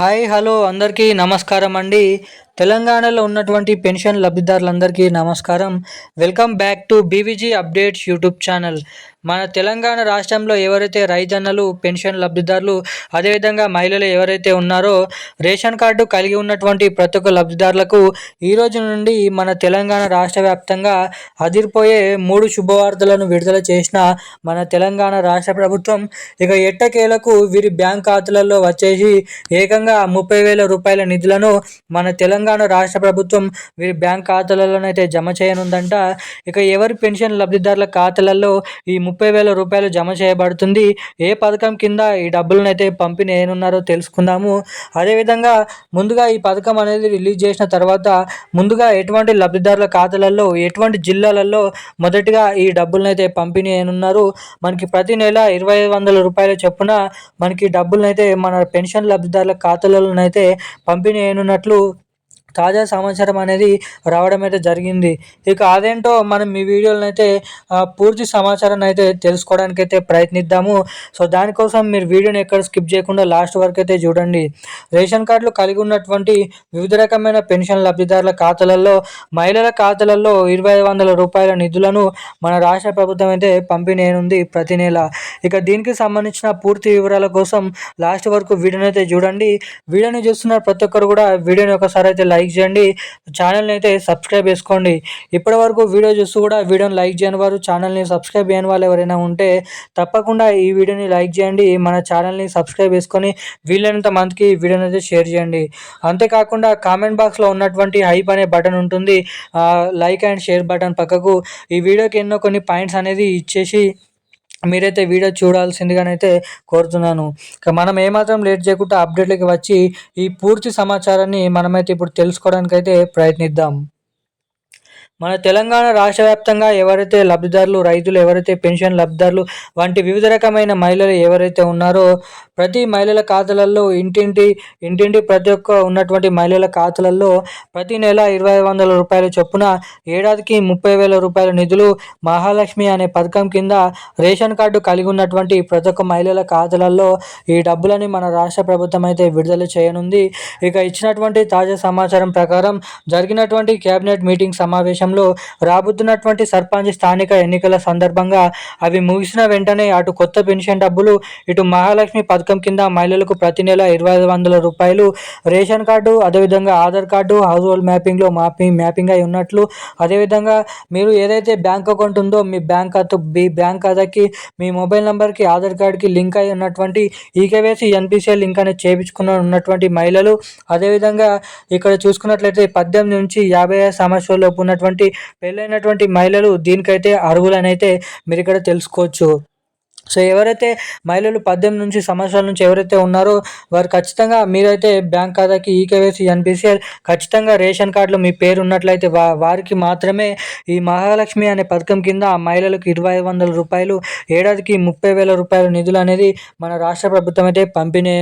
Hi hello అందరికీ నమస్కారం అండి. తెలంగాణలో ఉన్నటువంటి పెన్షన్ లబ్ధిదారులందరికీ నమస్కారం. Welcome back to BVG updates YouTube channel. మన తెలంగాణ రాష్ట్రంలో ఎవరైతే రైతన్నలు పెన్షన్ లబ్ధిదారులు అదేవిధంగా మహిళలు ఎవరైతే ఉన్నారో రేషన్ కార్డు కలిగి ఉన్నటువంటి ప్రతి ఒక్క లబ్ధిదారులకు ఈ రోజు నుండి మన తెలంగాణ రాష్ట్ర వ్యాప్తంగా అదిరిపోయే మూడు శుభవార్తలను విడుదల చేసిన మన తెలంగాణ రాష్ట్ర ప్రభుత్వం ఇక ఎట్టకేలకు వీరి బ్యాంక్ ఖాతాలలో వచ్చేసి ఏకంగా ముప్పై వేల రూపాయల నిధులను మన తెలంగాణ రాష్ట్ర ప్రభుత్వం వీరి బ్యాంక్ ఖాతాలలోనైతే జమ చేయనుందంట. ఇక ఎవరి పెన్షన్ లబ్ధిదారుల ఖాతాలలో ఈ ముప్పై వేల రూపాయలు జమ చేయబడుతుంది. ఏ పథకం కింద ఈ డబ్బులను అయితే పంపిణీ ఏనున్నారో తెలుసుకుందాము. అదేవిధంగా ముందుగా ఈ పథకం అనేది రిలీజ్ చేసిన తర్వాత ముందుగా ఎటువంటి లబ్ధిదారుల ఖాతాలలో ఎటువంటి జిల్లాలలో మొదటిగా ఈ డబ్బులను అయితే పంపిణీ అయినున్నారు మనకి ప్రతి నెల ఇరవై వందల రూపాయల చొప్పున మనకి డబ్బులను అయితే మన పెన్షన్ లబ్ధిదారుల ఖాతాలలోనైతే పంపిణీ అయినట్లు తాజా సమాచారం అనేది రావడం అయితే జరిగింది. ఇక అదేంటో మనం మీ వీడియోలను అయితే పూర్తి సమాచారాన్ని అయితే తెలుసుకోవడానికి అయితే ప్రయత్నిద్దాము. సో దానికోసం మీరు వీడియోని ఎక్కడ స్కిప్ చేయకుండా లాస్ట్ వరకు అయితే చూడండి. రేషన్ కార్డులు కలిగి ఉన్నటువంటి వివిధ రకమైన పెన్షన్ లబ్ధిదారుల ఖాతాలలో మహిళల ఖాతాలలో ఇరవై వందల రూపాయల నిధులను మన రాష్ట్ర ప్రభుత్వం అయితే పంపిణీ ఉంది ప్రతి నెల. ఇక దీనికి సంబంధించిన పూర్తి వివరాల కోసం లాస్ట్ వరకు వీడియోని అయితే చూడండి. వీడియోని చూస్తున్న ప్రతి ఒక్కరు కూడా వీడియోని ఒకసారి అయితే లైక్ లైక్ చేయండి. ఛానల్ని అయితే సబ్స్క్రైబ్ చేసుకోండి. ఇప్పటి వరకు వీడియో చూస్తూ కూడా వీడియోని లైక్ చేయని వారు ఛానల్ని సబ్స్క్రైబ్ చేయని వాళ్ళు ఎవరైనా ఉంటే తప్పకుండా ఈ వీడియోని లైక్ చేయండి. మన ఛానల్ని సబ్స్క్రైబ్ చేసుకొని వీలైనంత మందికి ఈ వీడియోని అయితే షేర్ చేయండి. అంతేకాకుండా కామెంట్ బాక్స్లో ఉన్నటువంటి హైప్ అనే బటన్ ఉంటుంది. లైక్ అండ్ షేర్ బటన్ పక్కకు. ఈ వీడియోకి ఎన్నో కొన్ని పాయింట్స్ అనేది ఇచ్చేసి మీరైతే వీడియో చూడాల్సిందిగానైతే కోరుతున్నాను. మనం ఏమాత్రం లేట్ చేయకుండా అప్డేట్లకి వచ్చి ఈ పూర్తి సమాచారాన్ని మనమైతే ఇప్పుడు తెలుసుకోవడానికి అయితే ప్రయత్నిద్దాం. మన తెలంగాణ రాష్ట్ర వ్యాప్తంగా ఎవరైతే లబ్ధిదారులు రైతులు ఎవరైతే పెన్షన్ లబ్ధిదారులు వంటి వివిధ రకమైన మహిళలు ఎవరైతే ఉన్నారో ప్రతి మహిళల ఖాతాలలో ఇంటింటి ఇంటింటి ప్రతి ఒక్క ఉన్నటువంటి మహిళల ఖాతాలలో ప్రతి నెల ఇరవై వందల రూపాయల చొప్పున ఏడాదికి ముప్పై వేల రూపాయల నిధులు మహాలక్ష్మి అనే పథకం కింద రేషన్ కార్డు కలిగి ఉన్నటువంటి ప్రతి ఒక్క మహిళల ఖాతాలలో ఈ డబ్బులని మన రాష్ట్ర ప్రభుత్వం అయితే విడుదల చేయనుంది. ఇక ఇచ్చినటువంటి తాజా సమాచారం ప్రకారం జరిగినటువంటి కేబినెట్ మీటింగ్ సమావేశం రాష్ట్రంలో రాబోతున్నటువంటి సర్పంచ్ స్థానిక ఎన్నికల సందర్భంగా అవి ముగిసిన వెంటనే అటు కొత్త పెన్షన్ డబ్బులు ఇటు మహాలక్ష్మి పథకం కింద మహిళలకు ప్రతి నెల ఇరవై ఐదు వందల రూపాయలు రేషన్ కార్డు అదేవిధంగా ఆధార్ కార్డు హౌస్ హోల్డ్ మ్యాపింగ్లో మ్యాపింగ్ మ్యాపింగ్ అయి ఉన్నట్లు. అదేవిధంగా మీరు ఏదైతే బ్యాంక్ అకౌంట్ ఉందో మీ బ్యాంక్ ఖాతా మీ బ్యాంక్ ఖాతాకి మీ మొబైల్ నెంబర్కి ఆధార్ కార్డుకి లింక్ అయి ఉన్నటువంటి ఈకేవైసీ ఎన్పిసిఐ లింక్ అనేది చేయించుకున్న ఉన్నటువంటి మహిళలు. అదేవిధంగా ఇక్కడ చూసుకున్నట్లయితే పద్దెనిమిది నుంచి యాభై ఐదు సంవత్సరాలలోపు ఉన్నటువంటి పెళ్ళైనటువంటి మహిళలు దీనికైతే అర్హులనైతే మీరు ఇక్కడ తెలుసుకోవచ్చు. సో ఎవరైతే మహిళలు పద్దెనిమిది నుంచి సంవత్సరాల నుంచి ఎవరైతే ఉన్నారో వారు ఖచ్చితంగా మీరైతే బ్యాంక్ ఖాతాకి ఈకేవైసీ ఎన్పిసిఎల్ ఖచ్చితంగా రేషన్ కార్డులో మీ పేరు ఉన్నట్లయితే వా వారికి మాత్రమే ఈ మహాలక్ష్మి అనే పథకం కింద మహిళలకు ఇరవై వందల రూపాయలు ఏడాదికి ముప్పై వేల రూపాయల నిధులు అనేది మన రాష్ట్ర ప్రభుత్వం అయితే పంపిణీ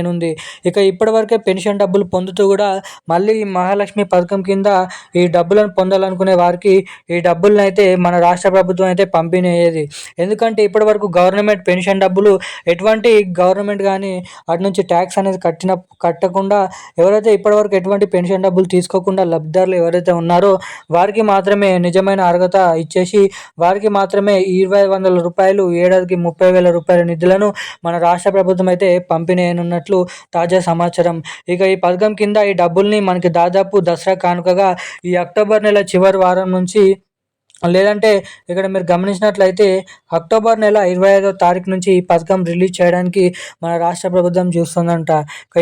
ఇక ఇప్పటివరకే పెన్షన్ డబ్బులు పొందుతూ కూడా మళ్ళీ ఈ మహాలక్ష్మి పథకం కింద ఈ డబ్బులను పొందాలనుకునే వారికి ఈ డబ్బులను అయితే మన రాష్ట్ర ప్రభుత్వం అయితే పంపిణీ అయ్యేది ఎందుకంటే ఇప్పటివరకు గవర్నమెంట్ పెన్షన్ డబ్బులు ఎటువంటి గవర్నమెంట్ కానీ అటు నుంచి ట్యాక్స్ అనేది కట్టిన కట్టకుండా ఎవరైతే ఇప్పటివరకు ఎటువంటి పెన్షన్ డబ్బులు తీసుకోకుండా లబ్ధిదారులు ఎవరైతే ఉన్నారో వారికి మాత్రమే నిజమైన అర్హత ఇచ్చేసి వారికి మాత్రమే ఇరవై వందల రూపాయలు ఏడాదికి ముప్పై వేల రూపాయల నిధులను మన రాష్ట్ర ప్రభుత్వం అయితే పంపిణీ అయినట్లు తాజా సమాచారం. ఇక ఈ పథకం కింద ఈ డబ్బుల్ని మనకి దాదాపు దసరా కానుకగా ఈ అక్టోబర్ నెల చివరి వారం నుంచి లేదంటే ఇక్కడ మీరు గమనించినట్లయితే అక్టోబర్ నెల ఇరవై ఐదో తారీఖు నుంచి ఈ పథకం రిలీజ్ చేయడానికి మన రాష్ట్ర ప్రభుత్వం చూస్తుందంట.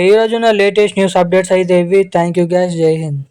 ఈ రోజున లేటెస్ట్ న్యూస్ అప్డేట్స్ అయితే ఇవి. Thank you guys. జై హింద్.